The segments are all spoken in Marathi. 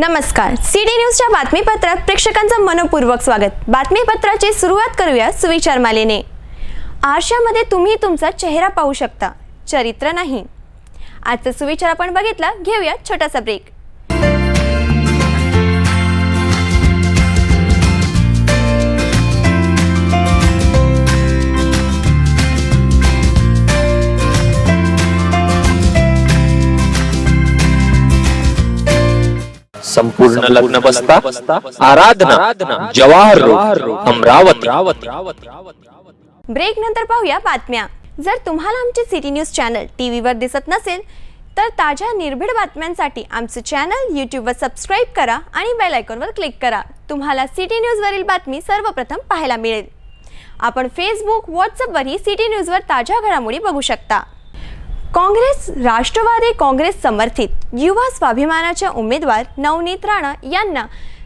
नमस्कार. सी डी न्यूजच्या बातमीपत्रात प्रेक्षकांचं मनपूर्वक स्वागत. बातमीपत्राची सुरुवात करूया सुविचार मालेने. आरशामध्ये तुम्ही तुमचा चेहरा पाहू शकता. चरित्र नाही. आजचा सुविचार आपण बघितला. घेऊया छोटासा ब्रेक संपूर्ण लग्न बसता आराधना जवाहर रोड अमरावती. ब्रेक नंतर पाहूया बातम्या. जर तुम्हाला आमचे सिटी न्यूज चॅनल टी व्हीवर दिसत नसेल तर ताज्या निर्भीड बातम्यांसाठी आमचं चॅनल यूट्यूबवर सबस्क्राईब करा आणि बेल आयकॉनवर क्लिक करा. तुम्हाला सिटी न्यूजवरील बातमी सर्वप्रथम पाहायला मिळेल. आपण फेसबुक व्हॉट्सअपवरही सिटी न्यूजवर ताज्या घडामोडी बघू शकता. काँग्रेस राष्ट्रवादी काँग्रेस समर्थित युवा स्वाभिमानाच्या उमेदवार नवनीत राणा यांना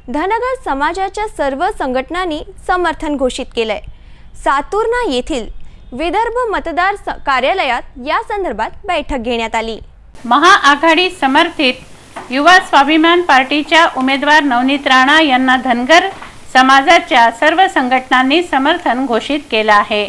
धनगर समाजाच्या सर्व संघटनांनी समर्थन घोषित केलंय. सातुर्णा येथील विदर्भ मतदार स- कार्यालयात या संदर्भात बैठक घेण्यात आली. महाआघाडी समर्थित युवा स्वाभिमान पार्टीच्या उमेदवार नवनीत राणा यांना धनगर समाजाच्या सर्व संघटनांनी समर्थन घोषित केलं आहे.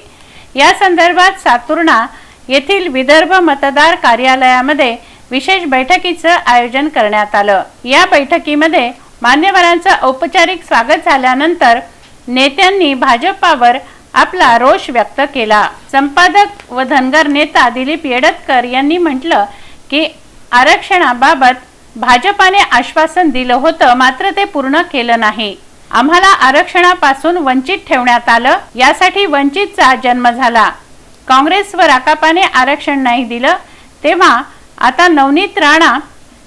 या संदर्भात सातुर्णा येथील विदर्भ मतदार कार्यालयामध्ये विशेष बैठकीचं आयोजन करण्यात आलं. या बैठकीमध्ये मान्यवरांचं औपचारिक स्वागत झाल्यानंतर नेत्यांनी भाजपावर आपला रोष व्यक्त केला. संपादक व धनगर नेता दिलीप येडतकर यांनी म्हटलं की आरक्षणाबाबत भाजपाने आश्वासन दिलं होतं मात्र ते पूर्ण केलं नाही. आम्हाला आरक्षणापासून वंचित ठेवण्यात आलं यासाठी वंचितचा जन्म झाला. काँग्रेस व राकापाने आरक्षण नाही दिलं तेव्हा आता नवनीत राणा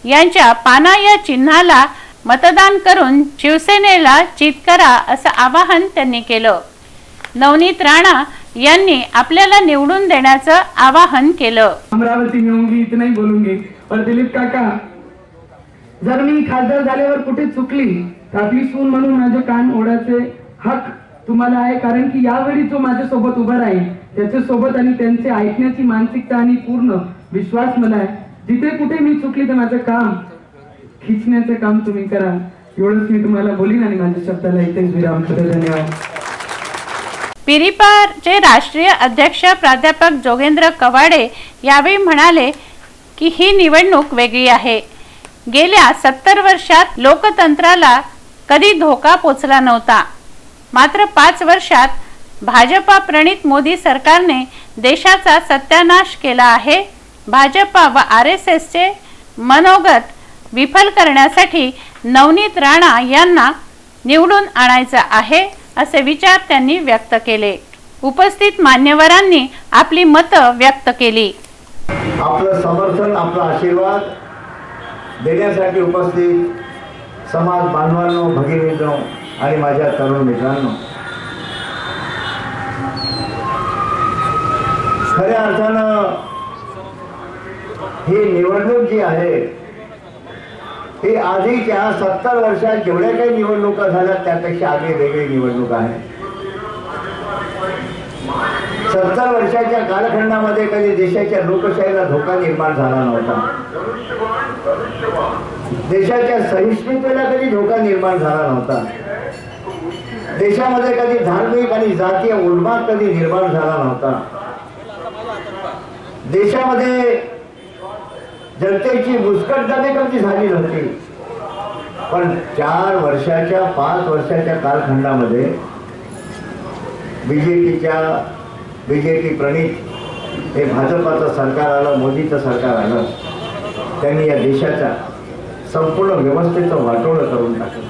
यांच्या पाना या चिन्हाला मतदान करून शिवसेनेला चित करा असं आवाहन त्यांनी केलं. नवनीत राणा यांनी आपल्याला निवडून देण्याचं आवाहन केलं. अमरावती में इथं नाही ही बोलूंगी पण दिलीप काका जर मी खासदार झाल्यावर कुठे चुकली तर आपली सून म्हणून माझे कान ओढायचे हक तुम्हाला आहे कारण की यावेळी जो माझ्यासोबत उभा राहील त्याच्या सोबत आणि त्यांचे ऐकण्याची मानसिकता आणि पूर्ण विश्वास मला आहे. जिथे कुठे मी चुकली तर माझं काम खिचण्याचं काम तुम्ही करा. एवढंच मी तुम्हाला बोलीन आणि माझ्या शब्दाला इथेच विराम करतो. धन्यवाद. पिरिपारचे राष्ट्रीय अध्यक्ष प्राध्यापक जोगेंद्र कवाडे यावेळी म्हणाले की ही निवडणूक वेगळी आहे. गेल्या सत्तर वर्षात लोकतंत्राला कधी धोका पोचला नव्हता. मात्र पाच वर्षात भाजपा प्रणित मोदी सरकारने देशाचा सत्यानाश केला आहे. भाजपा व आर एस एसचे मनोगत विफल करण्यासाठी नवनीत राणा यांना निवडून आणायचं आहे असे विचार त्यांनी व्यक्त केले. उपस्थित मान्यवरांनी आपली मतं व्यक्त केली. आपलं समर्थन आपला आशीर्वाद देण्यासाठी उपस्थित समाज बांधवांनो भगिनींनो आणि माझ्या तरुण मित्रांनो खऱ्या अर्थानं ही निवडणूक जी आहे ही आधीच्या सत्तर वर्षात जेवढ्या काही निवडणुका झाल्या त्यापेक्षा आधी वेगळी निवडणूक आहे. सत्तर वर्षाच्या कालखंडामध्ये कधी देशाच्या लोकशाहीला धोका निर्माण झाला नव्हता. देशाच्या सहिष्णुतेला कधी धोका निर्माण झाला नव्हता. देशामध्ये कधी धार्मिक आणि जातीय उन्माद कधी निर्माण झाला नव्हता. देशामध्ये जनतेची मुस्कटदाबी कधी झाली नव्हती. पण चार वर्षाच्या पाच वर्षाच्या कालखंडामध्ये बीजेपीच्या बीजेपी प्रणित हे भाजपाचं सरकार आलं मोदीचं सरकार आलं त्यांनी या देशाच्या संपूर्ण व्यवस्थेचं वाटोळं करून टाकलं.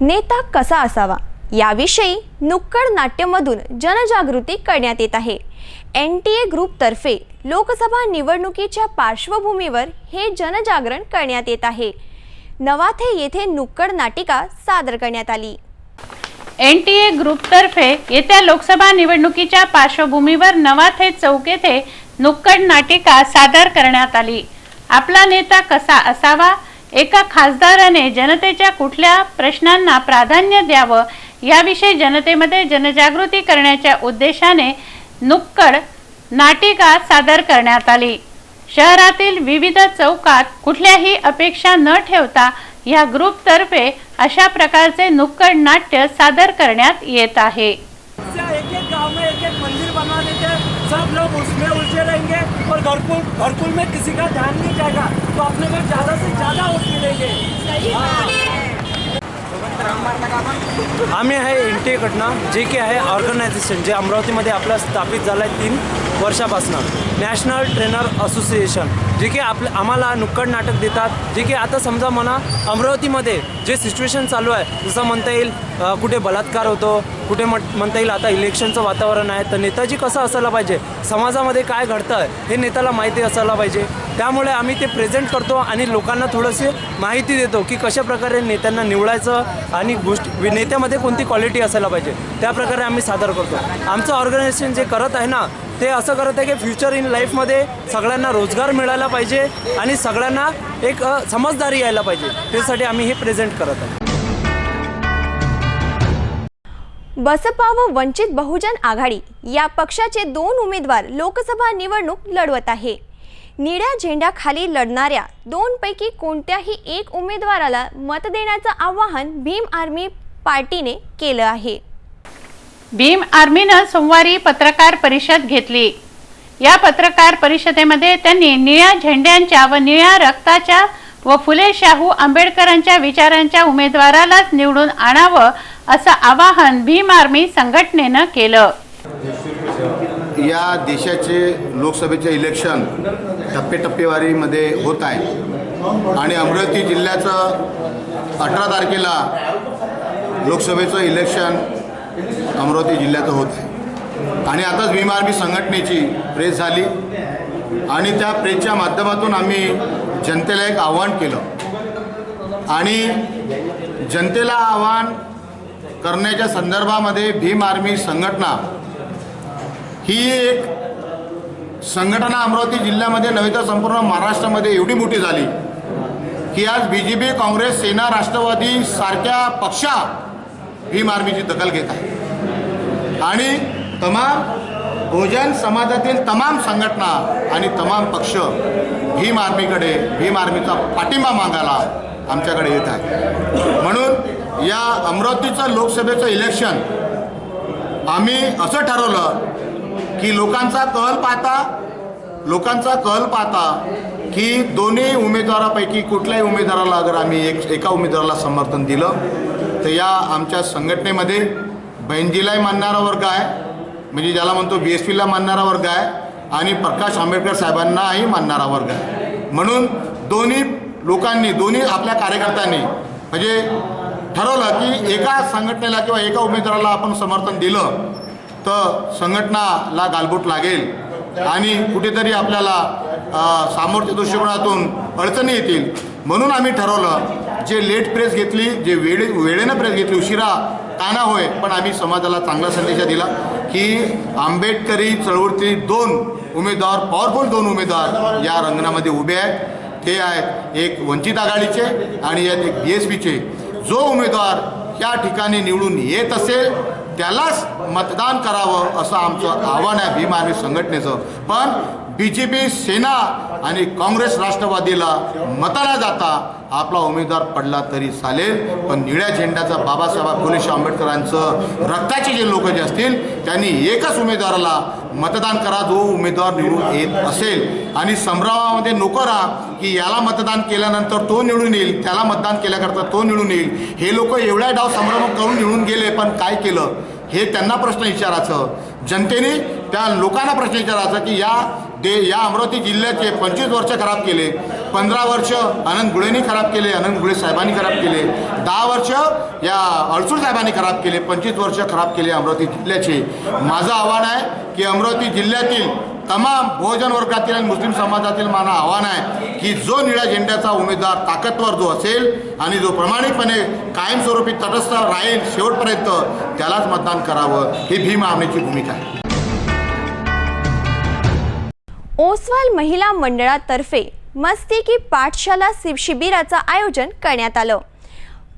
नेता कसा असावा? याविषयी नुक्कड नाट्यमधून जनजागृती करण्यात येत आहे. एन टी ए ग्रुपतर्फे लोकसभा निवडणुकीच्या पार्श्वभूमीवर हे जनजागरण करण्यात येत आहे. नवाथे येथे नुक्कड नाटिका सादर करण्यात आली. एन टी ए ग्रुपतर्फे येत्या लोकसभा निवडणुकीच्या पार्श्वभूमीवर नवाथे चौक येथे नुक्कड नाटिका सादर करण्यात आली. आपला नेता कसा असावा? एका खासदाराने जनतेच्या कुठल्या प्रश्नांना प्राधान्य द्यावं याविषयी जनतेमध्ये जनजागृती करण्याच्या उद्देशाने नुक्कड नाटिका सादर करण्यात आली. शहरातील विविध चौकात कुठल्याही अपेक्षा न ठेवता या ग्रुपतर्फे अशा प्रकारचे नुक्कड नाट्य सादर करण्यात येत आहे. घरकुल घरकुल में किसी का ध्यान नहीं जाएगा। तो अपने को ज्यादा से ज्यादा वोट मिलेंगे। आम्ही आहे एन टी एकडनं जे की आहे ऑर्गनायझेशन जे अमरावतीमध्ये आपलं स्थापित झालं आहे तीन वर्षापासून. नॅशनल ट्रेनर असोसिएशन जे की आपलं आम्हाला नुक्कड नाटक देतात. जे की आता समजा म्हणा अमरावतीमध्ये जे सिच्युएशन चालू आहे जसं म्हणता येईल कुठे बलात्कार होतो कुठे म्हण- म्हणता येईल आता इलेक्शनचं वातावरण आहे तर नेताजी कसं असायला पाहिजे? समाजामध्ये काय घडतं आहे हे नेत्याला माहिती असायला पाहिजे. त्यामुळे आम्ही ते प्रेझेंट करतो आणि लोकांना थोडंसे माहिती देतो की कशा प्रकारे नेत्यांना निवडायचं आणि गोष्टी नेत्यामध्ये कोणती क्वालिटी असायला पाहिजे. त्या प्रकारे आम्ही सादर करतो. आमचं ऑर्गनायझेशन जे करत आहे ना ते असं करत आहे की फ्युचर इन लाईफमध्ये सगळ्यांना रोजगार मिळायला पाहिजे आणि सगळ्यांना एक समजदारी यायला पाहिजे. त्यासाठी आम्ही हे प्रेझेंट करत आहे. बसपा व वंचित बहुजन आघाडी या पक्षाचे दोन उमेदवार लोकसभा निवडणूक लढवत आहे. निळ्या झेंड्याखाली लढणाऱ्या दोनपैकी कोणत्याही एक उमेदवाराला मत देण्याचं आवाहन भीम आर्मी पार्टीने केलं आहे. भीम आर्मीनं सोमवारी पत्रकार परिषद घेतली. या पत्रकार परिषदेमध्ये त्यांनी निळ्या झेंड्यांच्या व निळ्या रक्ताच्या व फुले शाहू आंबेडकरांच्या विचारांच्या उमेदवारालाच निवडून आणावं असं आवाहन भीम आर्मी संघटनेनं केलं. या देशाचे लोकसभेचे इलेक्शन टप्पेटप्पेवारीमध्ये होत आहे. आणि अमरावती जिल्ह्याचं अठरा तारखेला लोकसभेचं इलेक्शन अमरावती जिल्ह्याचं होत आहे. आणि आताच भीम आर्मी संघटनेची प्रेस झाली. आणि त्या प्रेसच्या माध्यमातून आम्ही जनतेला एक आव्हान केलं. आणि जनतेला आव्हान करण्याच्या संदर्भामध्ये भीम आर्मी संघटना ही एक संघटना अमरावती जिल्ह्यामध्ये नव्हे तर संपूर्ण महाराष्ट्रामध्ये एवढी मोठी झाली की आज बी जे पी काँग्रेस सेना राष्ट्रवादी सारख्या पक्षा भीम आर्मीची दखल घेत आहे. आणि तमाम भोजन समाजातील तमाम संघटना आणि तमाम पक्ष भीम आर्मीकडे भीम आर्मीचा पाठिंबा मागायला आमच्याकडे येत आहे म्हणून या अमरावतीचं लोकसभेचं इलेक्शन आम्ही असं ठरवलं की लोकांचा कल पाहता लोकांचा कल पाहता की दोन्ही उमेदवारापैकी कुठल्याही उमेदवाराला अगर आम्ही एक एका उमेदवाराला समर्थन दिलं तर या आमच्या संघटनेमध्ये बहिणजीलाही मानणारा वर्ग आहे म्हणजे ज्याला म्हणतो बी एस पीला मानणारा वर्ग आहे आणि प्रकाश आंबेडकर साहेबांनाही मानणारा वर्ग आहे. म्हणून दोन्ही लोकांनी दोन्ही आपल्या कार्यकर्त्यांनी म्हणजे ठरवलं की एका संघटनेला किंवा एका उमेदवाराला आपण समर्थन दिलं तर संघटनाला गालबोट लागेल आणि कुठेतरी आपल्याला सामोरच्या दृष्टिकोनातून अडचणी येतील. म्हणून आम्ही ठरवलं जे लेट प्रेस घेतली जे वेळे वेळेनं प्रेस घेतली उशिरा काना होय पण आम्ही समाजाला चांगला संदेश दिला की आंबेडकरी चळवळीतील दोन उमेदवार पॉवरफुल दोन उमेदवार या रंगणामध्ये उभे आहेत. ते आहेत एक वंचित आघाडीचे आणि यात एक बी एस पीचे जो उमेदवार या ठिकाणी निवडून येत असेल त्यालाच मतदान करावं असं आमचं आव्हान आहे भीम आर्मी संघटनेचं. पण बी जे पी सेना आणि काँग्रेस राष्ट्रवादीला मताला जाता आपला उमेदवार पडला तरी चालेल. पण निळ्या झेंड्याचा बाबासाहेब फुलेश आंबेडकरांचं रक्ताचे जे लोक जे असतील त्यांनी एकच उमेदवाराला मतदान करा जो उमेदवार निवडून येत असेल. आणि संभ्रमामध्ये नको राहा की याला मतदान केल्यानंतर तो निवडून येईल त्याला मतदान केल्याकरता तो निवडून येईल. हे लोक एवढ्या डाव संभ्रम करून निवडून गेले पण काय केलं? हे त्यांना प्रश्न विचारायचं. जनतेने त्या लोकांना प्रश्न विचारायचा की या ते या अमरावती जिल्ह्याचे पंचवीस वर्ष खराब केले पंधरा वर्ष अनंत गुळेंनी खराब केले अनंत गुळे साहेबांनी खराब केले दहा वर्ष या अडसूळ साहेबांनी खराब केले पंचवीस वर्ष खराब केले अमरावती जिल्ह्याचे. माझं आव्हान आहे की अमरावती जिल्ह्यातील तमाम बहुजन वर्गातील आणि मुस्लिम समाजातील मला आव्हान आहे की जो निळ्या झेंड्याचा उमेदवार ताकदवर जो असेल आणि जो प्रामाणिकपणे कायमस्वरूपी तटस्थ राहील शेवटपर्यंत त्यालाच मतदान करावं ही भीम आमनेची भूमिका आहे. ओसवाल महिला मंडळातर्फे मस्ती की पाठशाला शि- शिबिराचं आयोजन करण्यात आलं.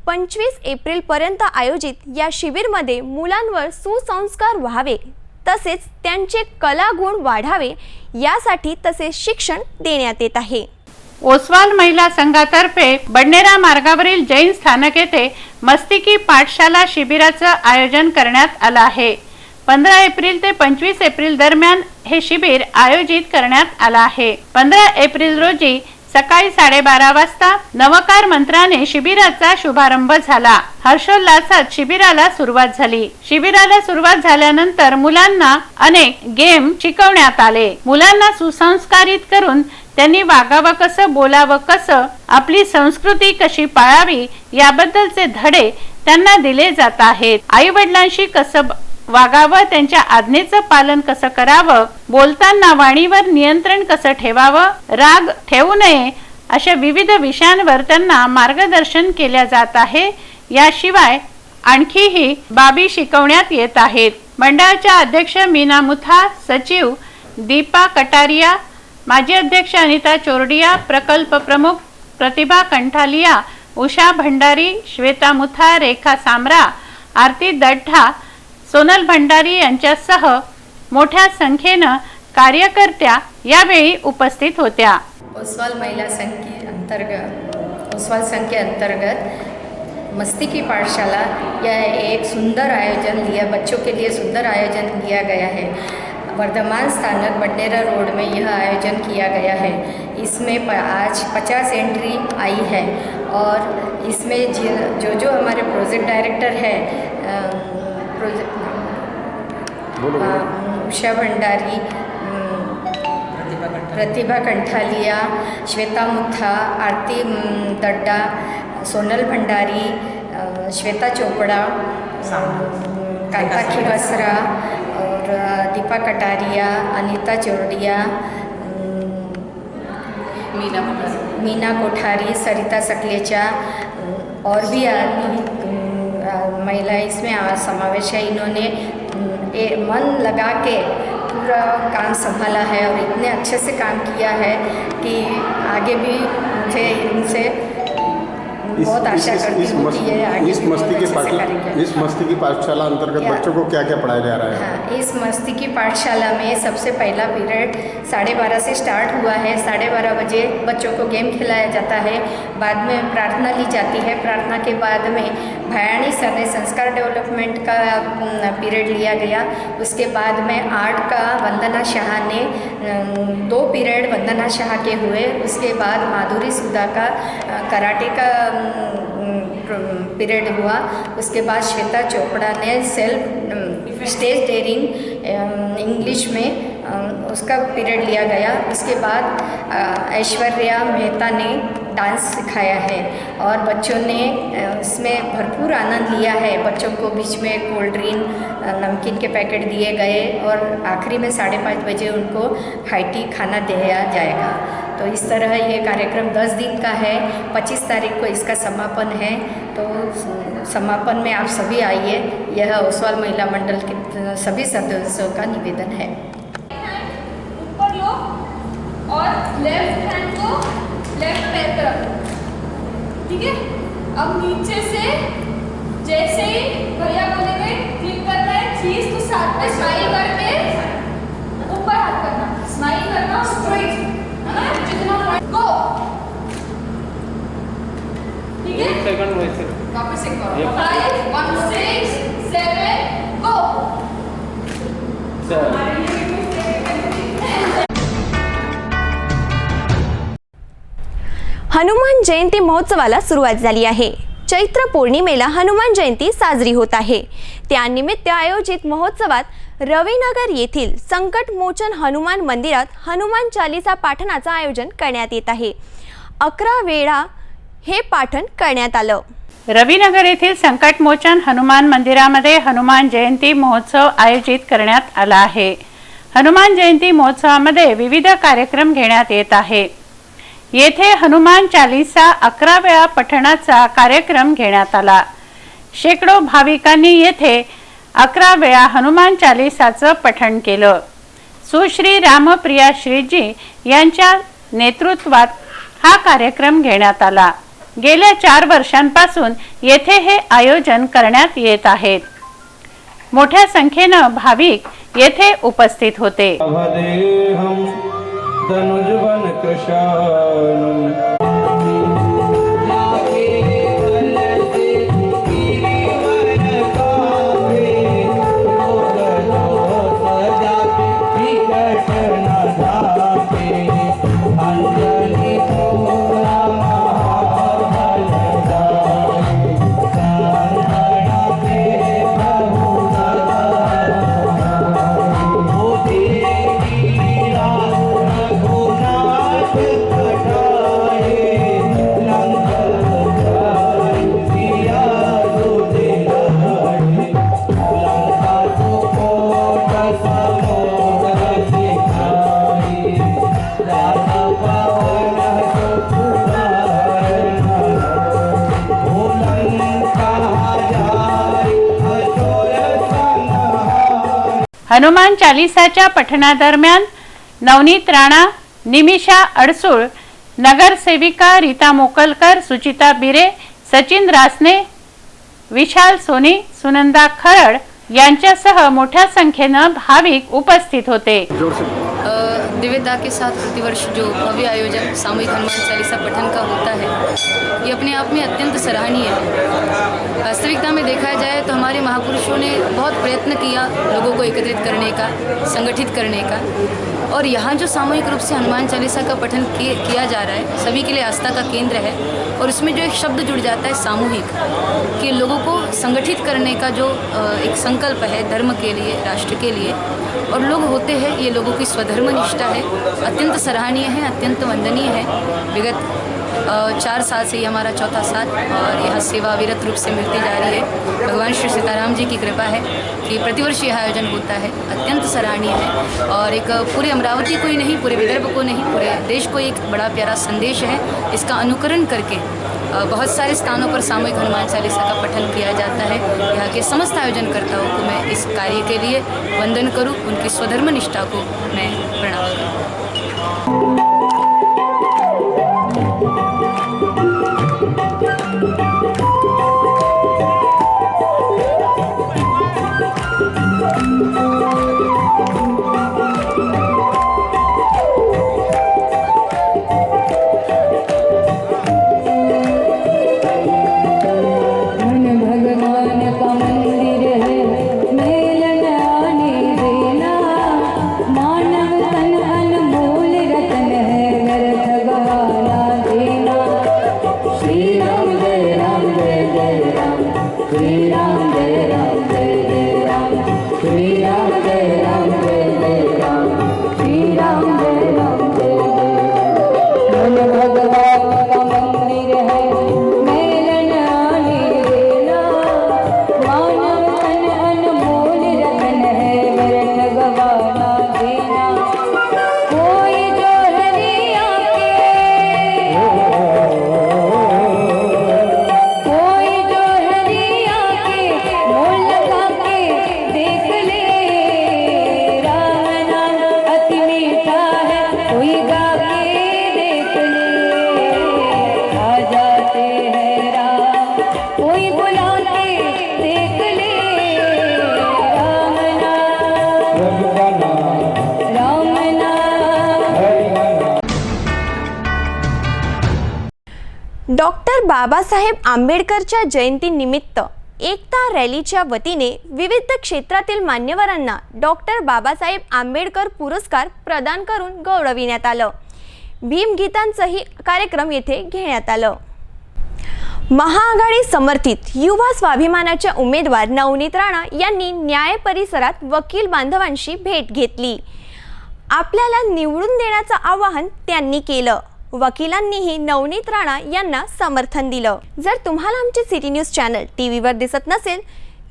पंचवीस एप्रिलपर्यंत आयोजित या शिबिरमध्ये मुलांवर सुसंस्कार व्हावे तसेच त्यांचे कलागुण वाढावे यासाठी तसेच शिक्षण देण्यात येत आहे. ओसवाल महिला संघातर्फे बडनेरा मार्गावरील जैन स्थानक येथे मस्तिकी पाठशाला शिबिराचं आयोजन करण्यात आलं आहे. पंधरा एप्रिल ते पंचवीस एप्रिल दरम्यान हे शिबिर आयोजित करण्यात आलं आहे. पंधरा एप्रिल रोजी सकाळी साडेबारा वाजता नवकार मंत्राने शिबिराचा शुभारंभ झाला. हर्षोल्लासात शिबिराला सुरुवात झाली. शिबिराला सुरुवात झाल्यानंतर मुलांना अनेक गेम शिकवण्यात आले. मुलांना सुसंस्कारित करून त्यांनी वागावं कसं बोलावं कसं आपली संस्कृती कशी पाळावी याबद्दलचे धडे त्यांना दिले जात आहेत. आई वडिलांशी कसं वागावं त्यांच्या आज्ञेचं पालन कसं करावं बोलताना वाणीवर नियंत्रण कसं ठेवावं राग ठेवू नये अशा विविध विषयांवर त्यांना मार्गदर्शन केल्या जात आहे. याशिवाय आणखीही बाबी शिकवण्यात येत आहेत. मंडळाच्या अध्यक्ष मीना मुथा सचिव दीपा कटारिया माजी अध्यक्ष अनिता चोरडिया प्रकल्प प्रमुख प्रतिभा कंठालिया उषा भंडारी श्वेता मुथा रेखा सामरा आरती दड्ढा सोनल भंडारी यांच्यासह मोठ्या संख्येनं कार्यकर्त्या यावेळी उपस्थित होत्या. ओसवाल महिला संघ के अंतर्गत ओसवाल संघ के अंतर्गत मस्ती की पाठशाला यह एक सुंदर आयोजन लिया बच्चों के लिए सुंदर आयोजन किया गया है. वर्धमान स्थानक बटेरा रोड में यह आयोजन किया गया है। इसमें प- आज 50 एंट्री आई है और इसमें जो जो हमारे प्रोजेक्ट डायरेक्टर है प्रोजेक्ट उषा भंडारी प्रतिभा कंठालिया. श्वेता मुथा आरती दड्डा सोनल भंडारी श्वेता चोपड़ा कांता खिवसरा और दीपा कटारिया अनीता चोरडिया मीना मीना कोठारी सरिता सकलेचा और भी आदमी. महिला इसमें समावेश है। इन्होंने ए, मन लगा के पूरा काम संभाला है और इतने अच्छे से काम किया है कि आगे भी मुझे इनसे बहुत आशा करती हूँ कि ये आगे इस मस्ती की अच्छे से पाठ इस मस्ती की पाठशाला अंतर्गत बच्चों को क्या क्या पढ़ाया जा रहा है? हाँ इस मस्ती की पाठशाला में सबसे पहला पीरियड साढ़े बारह से स्टार्ट हुआ है। साढ़े बारह बजे बच्चों को गेम खिलाया जाता है। बाद में प्रार्थना ली जाती है। प्रार्थना के बाद में भयानी सर ने संस्कार डेवलपमेंट का पीरियड लिया गया। उसके बाद में आर्ट का वंदना शाह ने दो पीरियड वंदना शाह के हुए। उसके बाद माधुरी सुधा का कराटे का पीरियड हुआ। उसके बाद श्वेता चोपड़ा ने सेल्फ स्टेज डेयरिंग इंग्लिश में उसका पीरियड लिया गया। उसके बाद ऐश्वर्या मेहता ने डांस सिखाया है और बच्चों ने इसमें भरपूर आनंद लिया है। बच्चों को बीच में कोल्ड ड्रिंक नमकीन के पैकेट दिए गए और आखिरी में साढ़े पाँच बजे उनको हाईटी खाना दिया जाएगा। तो इस तरह ये कार्यक्रम 10 दिन का है। 25 तारीख को इसका समापन है। तो समापन में आप सभी आइए। यह ओसवाल महिला मंडल के सभी सदस्यों का निवेदन है। और लेफ़्ट हैंड को लेफ़्ट पैर पे रखो। ठीक है? अब नीचे से जैसे ही भैया बोलेंगे क्लिक करना है चीज़ तो साथ में स्माइल करके ऊपर हाथ करना। स्माइल करना स्ट्रेट है ना? जितना गो ठीक है? सेकंड वैसे वापस एक बार। Five one six seven go Hanuman Jayanti महोत्सवाला सुरुवात झाली आहे. चैत्र पौर्णिमेला हनुमान जयंती साजरी होत आहे. त्यानिमित्त आयोजित महोत्सवात रविनगर येथील संकटमोचन हनुमान मंदिरात हनुमान चालिसा पाठनाचं आयोजन करण्यात येत आहे. अकरा वेळा हे पाठण करण्यात आलं. रविनगर येथील संकटमोचन हनुमान मंदिरामध्ये हनुमान जयंती महोत्सव आयोजित करण्यात आला आहे. हनुमान जयंती महोत्सवामध्ये विविध कार्यक्रम घेण्यात येत आहे. येथे हनुमान चालिसा अकरा वेळा पठणाचा कार्यक्रम घेण्यात आला. शेकडो भाविकांनी येथे अकरा वेळा हनुमान चालिसाचं पठण केलं. सुश्री रामप्रिया श्रीजी यांच्या नेतृत्वात हा कार्यक्रम घेण्यात आला. गेल्या चार वर्षांपासून येथे हे आयोजन करण्यात येत आहेत. मोठ्या संख्येनं भाविक येथे उपस्थित होते. अवदेहं तनुजवन हनुमान चालिसाच्या पठणादरम्यान नवनीत राणा निमिषा अडसूळ नगरसेविका रीता मोकलकर सुचिता बिरे सचिन रासने विशाल सोनी सुनंदा खरड यांच्यासह मोठ्या संख्येनं भाविक उपस्थित होते. दिव्यता के साथ प्रतिवर्ष जो भव्य आयोजन, सामूहिक हनुमान चालीसा पठन का होता है, ये अपने आप में अत्यंत सराहनीय है। वास्तविकता में देखा जाए तो हमारे महापुरुषों ने बहुत प्रयत्न किया लोगों को एकत्रित करने का, संगठित करने का। और यहाँ जो सामूहिक रूप से हनुमान चालीसा का पठन किया जा रहा है, सभी के लिए आस्था का केंद्र है और उसमें जो एक शब्द जुड़ जाता है, सामूहिक, कि लोगों को संगठित करने का जो एक संकल्प है धर्म के लिए, राष्ट्र के लिए और लोग होते हैं ये लोगों की स्वधर्म निष्ठा है। अत्यंत सराहनीय है अत्यंत वंदनीय है। विगत चार साल से ये हमारा चौथा साल और यह सेवा अविरत रूप से मिलती जा रही है। भगवान श्री सीताराम जी की कृपा है कि प्रतिवर्ष यह आयोजन होता है। अत्यंत सराहनीय है और एक पूरे अमरावती को ही नहीं, पूरे विदर्भ को नहीं, पूरे देश को एक बड़ा प्यारा संदेश है। इसका अनुकरण करके बहुत सारे स्थानों पर सामूहिक हनुमान चालीसा का पठन किया जाता है। यहाँ के समस्त आयोजनकर्ताओं को मैं इस कार्य के लिए वंदन करूँ, उनकी स्वधर्म निष्ठा को मैं प्रणाम करूँ। बाबासाहेब आंबेडकरच्या जयंतीनिमित्त एकता रॅलीच्या वतीने विविध क्षेत्रातील मान्यवरांना डॉक्टर बाबासाहेब आंबेडकर पुरस्कार प्रदान करून गौरविण्यात आलं. भीमगीतांचंही कार्यक्रम येथे घेण्यात आलं. महाआघाडी समर्थित युवा स्वाभिमानाच्या उमेदवार नवनीत राणा यांनी न्याय परिसरात वकील बांधवांशी भेट घेतली. आपल्याला निवडून देण्याचं आवाहन त्यांनी केलं. वकिलांनीही नवनीत राणा यांना समर्थन दिलं. जर तुम्हाला आमचे सिटी न्यूज चॅनल टी व्हीवर दिसत नसेल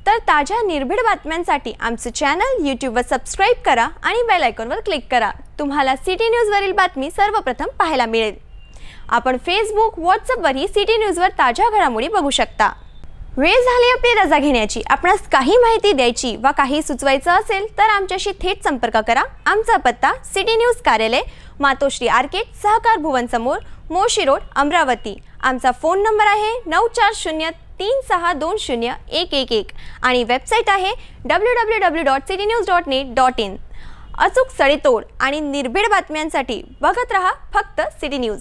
तर ताज्या निर्भीड बातम्यांसाठी आमचं चॅनल यूट्यूबवर सबस्क्राईब करा आणि बेल आयकॉनवर क्लिक करा. तुम्हाला सिटी न्यूजवरील बातमी सर्वप्रथम पाहायला मिळेल. आपण फेसबुक व्हॉट्सअपवरही सिटी न्यूजवर ताज्या घडामोडी बघू शकता. वेळ झाली आपली रजा घेण्याची. आपणास काही माहिती द्यायची वा काही सुचवायचं असेल तर आमच्याशी थेट संपर्क करा. आमचा पत्ता सिटी न्यूज कार्यालय मातोश्री आर्केट सहकार भुवन समोर मोशी रोड अमरावती. आमचा फोन नंबर आहे नऊ चार शून्य तीन सहा दोन शून्य एक एक एक आणि वेबसाईट आहे W W W dot city news dot net dot in अचूक सडेतोड आणि निर्भीड बातम्यांसाठी बघत रहा फक्त सिटी न्यूज.